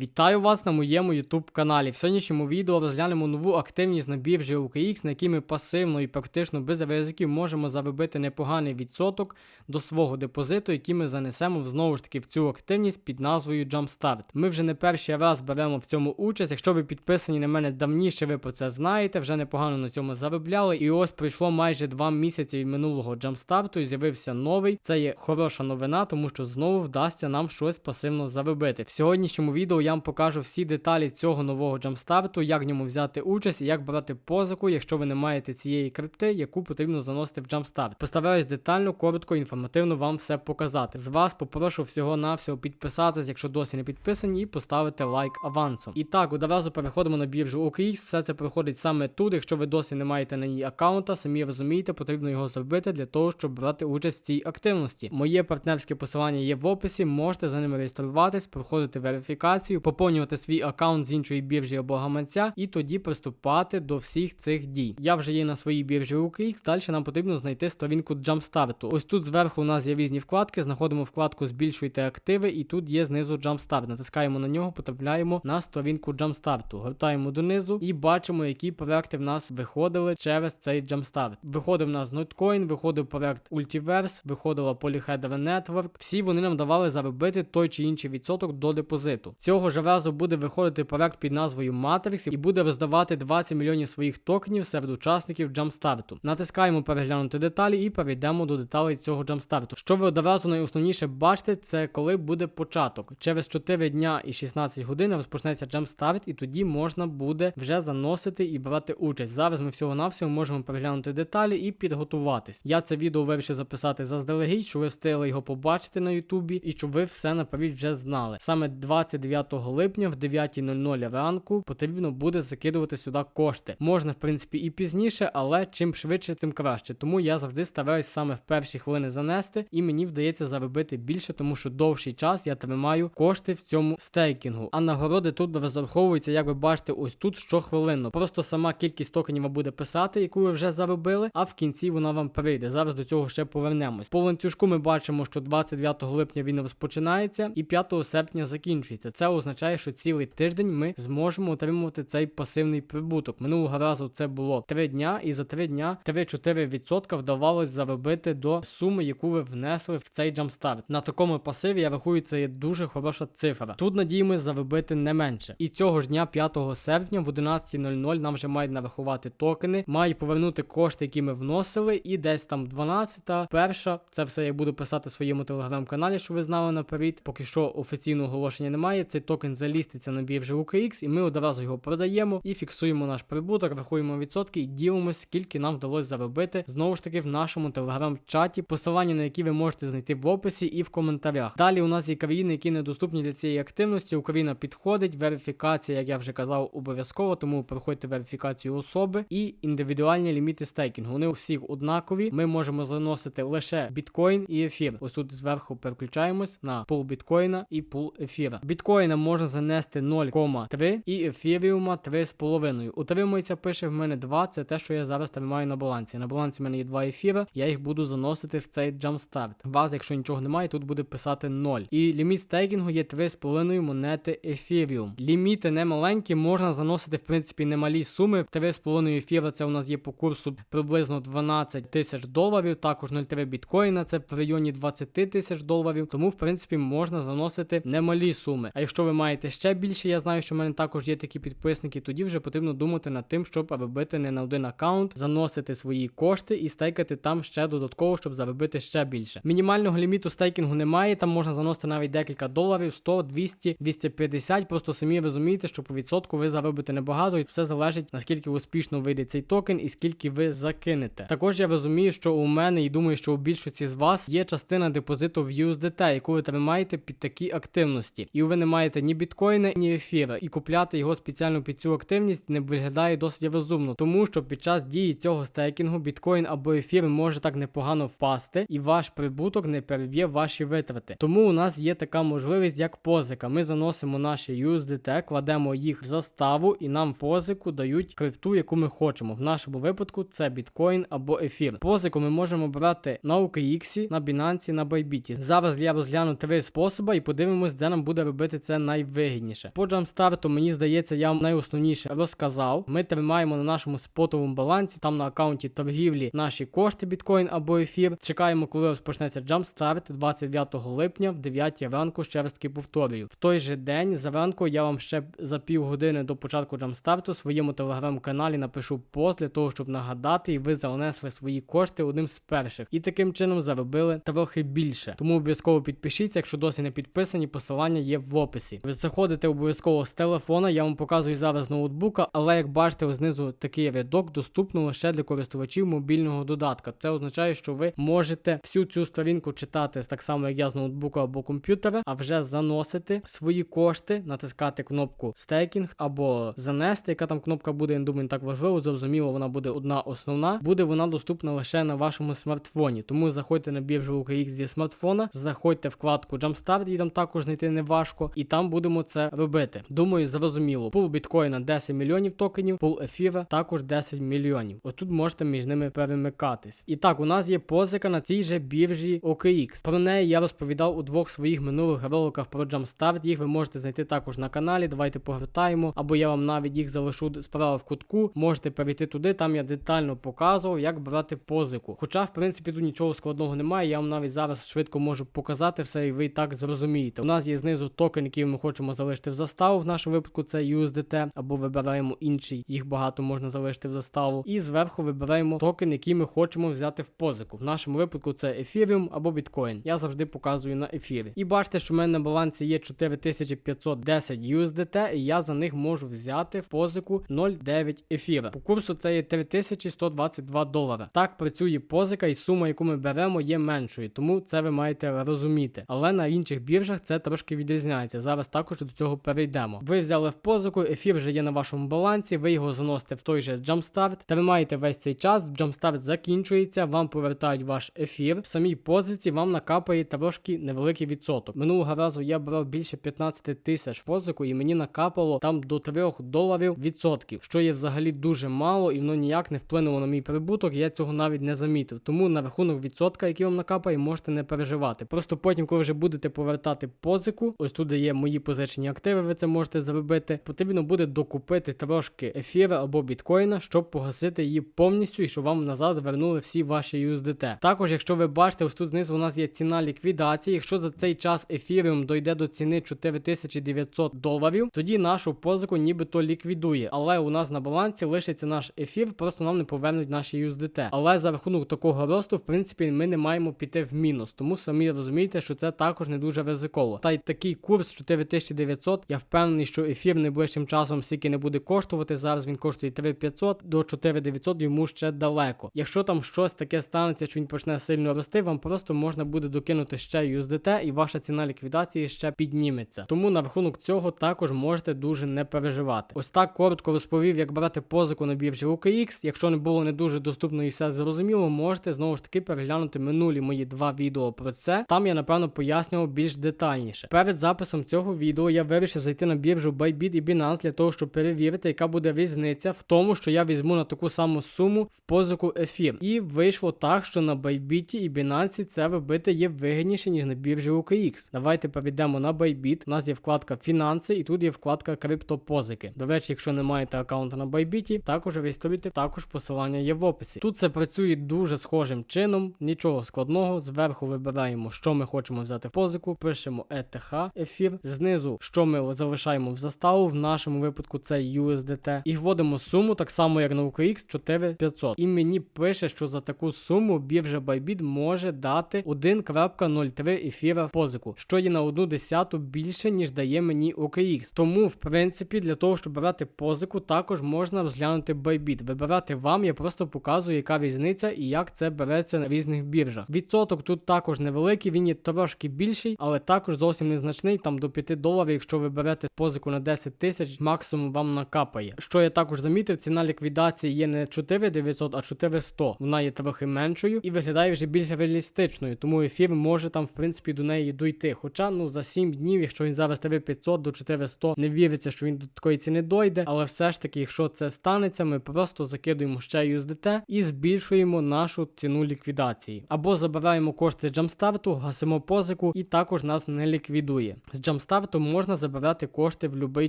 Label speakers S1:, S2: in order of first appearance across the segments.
S1: Вітаю вас на моєму YouTube каналі. В сьогоднішньому відео розглянемо нову активність на біржі OKX, на якій ми пасивно і практично без ризиків можемо заробити непоганий відсоток до свого депозиту, який ми занесемо знову ж таки в цю активність під назвою Jumpstart. Ми вже не перший раз беремо в цьому участь. Якщо ви підписані на мене давніше, ви про це знаєте, вже непогано на цьому заробляли. І ось пройшло майже два місяці від минулого Jumpstart і з'явився новий. Це є хороша новина, тому що знову вдасться нам щось пасивно заробити. В сьогоднішньому відео я вам покажу всі деталі цього нового джамстарту, як в ньому взяти участь і як брати позику, якщо ви не маєте цієї крипти, яку потрібно заносити в джамстарт. Постараюсь детально, коротко, інформативно вам все показати. З вас попрошу всього навсього підписатись, якщо досі не підписані, і поставити лайк авансом. І так, одразу переходимо на біржу OKX. Все це проходить саме тут. Якщо ви досі не маєте на ній аккаунта, самі розумієте, потрібно його зробити для того, щоб брати участь в цій активності. Моє партнерське посилання є в описі, можете за ними реєструватись, проходити верифікацію, поповнювати свій аккаунт з іншої біржі або гаманця, і тоді приступати до всіх цих дій. Я вже є на своїй біржі OKX, далі нам потрібно знайти сторінку Jumpstart. Ось тут зверху у нас є різні вкладки, знаходимо вкладку Збільшуйте активи, і тут є знизу Jumpstart. Натискаємо на нього, потрапляємо на сторінку Jumpstart. Гортаємо донизу і бачимо, які проекти в нас виходили через цей Jumpstart. Виходив у нас Notcoin, виходив проект Ultiverse, виходила Polyhedra Network. Всі вони нам давали заробити той чи інший відсоток до депозиту. Цього ж разу буде виходити проект під назвою Matrix і буде роздавати 20 мільйонів своїх токенів серед учасників Jumpstart. Натискаємо переглянути деталі і перейдемо до деталей цього Jumpstart. Що ви одразу найосновніше бачите, це коли буде початок. Через 4 дня і 16 годин розпочнеться Jumpstart, і тоді можна буде вже заносити і брати участь. Зараз ми всього-навсього можемо переглянути деталі і підготуватись. Я це відео вирішив записати заздалегідь, щоб ви встигли його побачити на Ютубі і щоб ви все наперед вже знали. Саме 29 липня в 9.00 ранку потрібно буде закидувати сюди кошти. Можна, в принципі, і пізніше, але чим швидше, тим краще. Тому я завжди стараюсь саме в перші хвилини занести, і мені вдається заробити більше, тому що довший час я тримаю кошти в цьому стейкінгу. А нагороди тут розраховуються, як ви бачите, ось тут щохвилинно. Просто сама кількість токенів буде писати, яку ви вже заробили, а в кінці вона вам прийде. Зараз до цього ще повернемось. По ланцюжку ми бачимо, що 29 липня він розпочинається і 5 серпня закінчується. Це означає, що цілий тиждень ми зможемо отримувати цей пасивний прибуток. Минулого разу це було 3 дня, і за 3 дня 3-4% вдавалось заробити до суми, яку ви внесли в цей джамстарт. На такому пасиві я рахую, це є дуже хороша цифра. Тут надіємось заробити не менше. І цього ж дня, 5 серпня, в 11.00 нам вже мають нарахувати токени, мають повернути кошти, які ми вносили, і десь там 12, перша. Це все я буду писати в своєму телеграм-каналі, що ви знали наперед. Поки що офіційного оголошення немає. Цей токен заліститься на біржі UKX, і ми одразу його продаємо і фіксуємо наш прибуток, рахуємо відсотки і ділимось, скільки нам вдалося заробити знову ж таки в нашому телеграм-чаті, посилання на які ви можете знайти в описі і в коментарях. Далі у нас є країни, які недоступні для цієї активності. Україна підходить, верифікація, як я вже казав, обов'язково, тому проходьте верифікацію особи і індивідуальні ліміти стейкінгу. Вони у всіх однакові. Ми можемо заносити лише біткоін і ефір. Ось тут зверху переключаємось на пул біткоїна і пул ефіра. Біткоїна можна занести 0,3 і ефіріума 3,5. Утримується, пише в мене 2, це те, що я зараз тримаю на балансі. На балансі в мене є 2 ефіра, я їх буду заносити в цей джамстарт. Вас, якщо нічого немає, тут буде писати 0. І ліміт стейкінгу є 3,5 монети ефіріум. Ліміти не маленькі, можна заносити, в принципі, немалі суми. 3,5 ефіра це у нас є по курсу приблизно 12 тисяч доларів, також 0,3 біткоїна, це в районі 20 тисяч доларів. Тому, в принципі, можна заносити немалі суми. А якщо ви маєте ще більше, я знаю, що в мене також є такі підписники, тоді вже потрібно думати над тим, щоб робити не на один аккаунт, заносити свої кошти і стейкати там ще додатково, щоб заробити ще більше. Мінімального ліміту стейкінгу немає, там можна заносити навіть декілька доларів, 100, 200, 250. Просто самі розумієте, що по відсотку ви заробите небагато, і все залежить наскільки успішно вийде цей токен і скільки ви закинете. Також я розумію, що у мене і думаю, що у більшості з вас є частина депозиту в USDT, яку ви тримаєте під такі активності, і ви не маєте ні біткоїна, ні ефіра, і купляти його спеціально під цю активність не виглядає досить розумно, тому що під час дії цього стейкінгу біткоін або ефір може так непогано впасти, і ваш прибуток не переб'є ваші витрати. Тому у нас є така можливість, як позика. Ми заносимо наші USDT, кладемо їх в заставу, і нам позику дають крипту, яку ми хочемо. В нашому випадку це біткоін або ефір. Позику ми можемо брати на OKX, на Binance, на Bybit. Зараз я розгляну три способи і подивимось, де нам буде робити це найвигідніше. По джамстарту, мені здається, я вам найосновніше розказав. Ми тримаємо на нашому спотовому балансі, там на аккаунті торгівлі наші кошти біткоін або ефір. Чекаємо, коли розпочнеться джамстарт 29 липня в 9 ранку. Ще раз таки повторюю. В той же день зранку я вам ще за півгодини до початку джамстарту своєму телеграм-каналі напишу пост для того, щоб нагадати, і ви занесли свої кошти одним з перших. І таким чином заробили трохи більше. Тому обов'язково підпишіться, якщо досі не підписані, посилання є в описі. Ви заходите обов'язково з телефона, я вам показую зараз ноутбука, але як бачите, знизу такий рядок доступно лише для користувачів мобільного додатка. Це означає, що ви можете всю цю сторінку читати так само, як я з ноутбука або комп'ютера, а вже заносити свої кошти, натискати кнопку стейкінг або занести, яка там кнопка буде, я думаю, не так важливо. Зрозуміло, вона буде одна основна. Буде вона доступна лише на вашому смартфоні. Тому заходьте на біржу UKX зі смартфона, заходьте вкладку Jumpstart, її там також знайти не важко, і там будемо це робити. Думаю, зрозуміло. Пул біткоїна 10 мільйонів токенів, пул ефіра також 10 мільйонів. Отут можете між ними перемикатись. І так, у нас є позика на цій же біржі OKX. Про неї я розповідав у двох своїх минулих роликах про Jumpstart. Їх ви можете знайти також на каналі. Давайте погортаємо, або я вам навіть їх залишу справа в кутку. Можете перейти туди, там я детально показував, як брати позику. Хоча, в принципі, тут нічого складного немає. Я вам навіть зараз швидко можу показати все, і ви і так зрозумієте. У нас є знизу токен, який ми хочемо залишити в заставу. В нашому випадку це USDT, або вибираємо інший. Їх багато можна залишити в заставу. І зверху вибираємо токен, який ми хочемо взяти в позику. В нашому випадку це Ethereum або Bitcoin. Я завжди показую на ефірі. І бачите, що в мене на балансі є 4510 USDT, і я за них можу взяти в позику 0,9 ефіра. По курсу це є 3122 долара. Так працює позика, і сума, яку ми беремо, є меншою, тому це ви маєте розуміти. Але на інших біржах це трошки відрізняється. Зараз також до цього перейдемо. Ви взяли в позику, ефір вже є на вашому балансі, ви його заносите в той же Jumpstart, тримаєте весь цей час, Jumpstart закінчується, вам повертають ваш ефір. В самій позиці вам накапає трошки невеликий відсоток. Минулого разу я брав більше 15 тисяч позику, і мені накапало там до 3 доларів відсотків, що є взагалі дуже мало, і воно ніяк не вплинуло на мій прибуток. Я цього навіть не замітив. Тому на рахунок відсотка, який вам накапає, можете не переживати. Просто потім, коли вже будете повертати позику, ось тут є мої позичені активи, ви це можете зробити. Потрібно буде докупити трошки ефіра або біткоїна, щоб погасити її повністю і щоб вам назад вернули всі ваші USDT. Також, якщо ви бачите, ось тут знизу у нас є ціна ліквідації. Якщо за цей час ефіріум дойде до ціни 4900 доларів, тоді нашу позику нібито ліквідує. Але у нас на балансі лишиться наш ефір, просто нам не повернуть наші USDT. Але за рахунок такого росту, в принципі, ми не маємо піти в мінус. Тому самі розумієте, що це також не дуже ризиково. Та й такий курс 4900, я впевнений, що ефір найближчим часом стільки не буде коштувати. Зараз він коштує 3500 до 4900 йому ще далеко. Якщо там щось таке станеться, що він почне сильно рости, вам просто можна буде докинути ще USDT і ваша ціна ліквідації ще підніметься. Тому на рахунок цього також можете дуже не переживати. Ось так коротко розповів, як брати позику на біржі OKX. Якщо не було не дуже доступно і все зрозуміло, можете знову ж таки переглянути минулі мої два відео про це. Там я напевно пояснював більш детальніше. Перед записом цього відео я вирішив зайти на біржу Bybit і Binance для того, щоб перевірити, яка буде різниця в тому, що я візьму на таку саму суму в позику ефір. І вийшло так, що на Bybit і Binance це робити є вигідніше, ніж на біржі OKX. Давайте перейдемо на Bybit. У нас є вкладка фінанси, і тут є вкладка криптопозики. До речі, якщо не маєте аккаунта на Bybit, також реєструйте, також посилання є в описі. Тут це працює дуже схожим чином, нічого складного. Зверху вибираємо, що ми хочемо взяти в позику, пишемо ETH ефір. Знизу, що ми залишаємо в заставу. В нашому випадку це USDT. І вводимо суму, так само як на OKX 4500. І мені пише, що за таку суму біржа Bybit може дати 1.03 ефіра позику, що є на одну десяту більше, ніж дає мені OKX. Тому, в принципі, для того, щоб брати позику, також можна розглянути Bybit. Вибирати вам, я просто показую, яка різниця і як це береться на різних біржах. Відсоток тут також невеликий, він є трошки більший, але також зовсім незначний, там до 5 доларів, якщо ви берете позику на 10 тисяч, максимум вам накапає. Що я також замітив, ціна ліквідації є не 4900, а 4100. Вона є трохи меншою і виглядає вже більш реалістичною, тому ефір може там, в принципі, до неї дойти. Хоча, ну, за 7 днів, якщо він зараз 3500 до 400, не віриться, що він до такої ціни дойде. Але все ж таки, якщо це станеться, ми просто закидуємо ще USDT і збільшуємо нашу ціну ліквідації. Або забираємо кошти джамстарту, гасимо позику і також нас не ліквідує. З джамстарту джамстарту можна забирати кошти в будь-який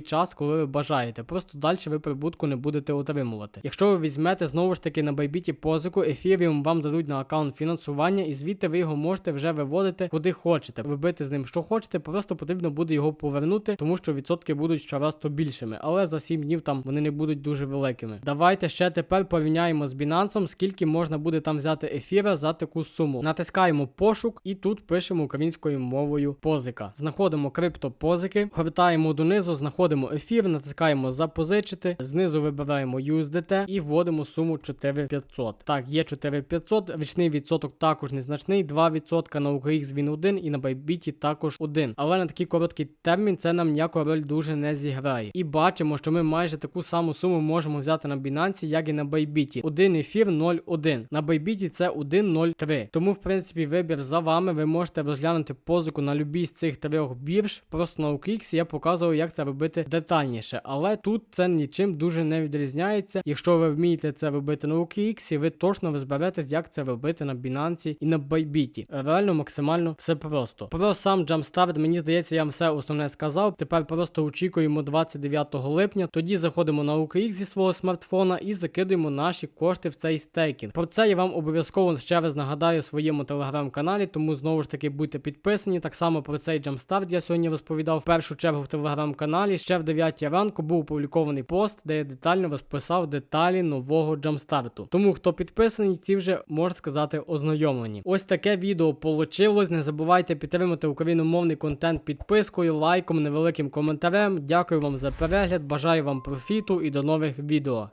S1: час, коли ви бажаєте. Просто далі ви прибутку не будете отримувати. Якщо ви візьмете знову ж таки на Байбіті позику, ефіріум вам дадуть на аккаунт фінансування, і звідти ви його можете вже виводити куди хочете. Вибити з ним що хочете, просто потрібно буде його повернути, тому що відсотки будуть щораз то більшими. Але за 7 днів там вони не будуть дуже великими. Давайте ще тепер порівняємо з Binance, скільки можна буде там взяти ефіра за таку суму. Натискаємо пошук і тут пишемо українською мовою позика. Знаходимо криптопозики, гортаємо донизу, знаходимо ефір, натискаємо запозичити, знизу вибираємо USDT і вводимо суму 4500. Так, є 4500, річний відсоток також незначний, 2% на UKX він 1 і на Bybit також 1. Але на такий короткий термін це нам ніяку роль дуже не зіграє. І бачимо, що ми майже таку саму суму можемо взяти на Binance, як і на Bybit. 1 ефір 0,1. На Bybit це 1,03. Тому, в принципі, вибір за вами. Ви можете розглянути позику на любій з цих трьох бірж. Просто на OKX я показував, як це робити детальніше. Але тут це нічим дуже не відрізняється. Якщо ви вмієте це робити на OKX, ви точно розберетесь, як це робити на Binance і на Bybit. Реально максимально все просто. Про сам Jumpstart, мені здається, я вам все основне сказав. Тепер просто очікуємо 29 липня. Тоді заходимо на OKX зі свого смартфона і закидуємо наші кошти в цей стейкінг. Про це я вам обов'язково ще раз нагадаю в своєму телеграм-каналі, тому знову ж таки будьте підписані. Так само про цей Jumpstart я сьогодні розповідав в першу чергу в телеграм-каналі. Ще в 9 ранку був опублікований пост, де я детально розписав деталі нового Jumpstart. Тому хто підписаний, ці вже можна сказати ознайомлені. Ось таке відео получилось. Не забувайте підтримати україномовний контент підпискою, лайком, невеликим коментарем. Дякую вам за перегляд, бажаю вам профіту і до нових відео.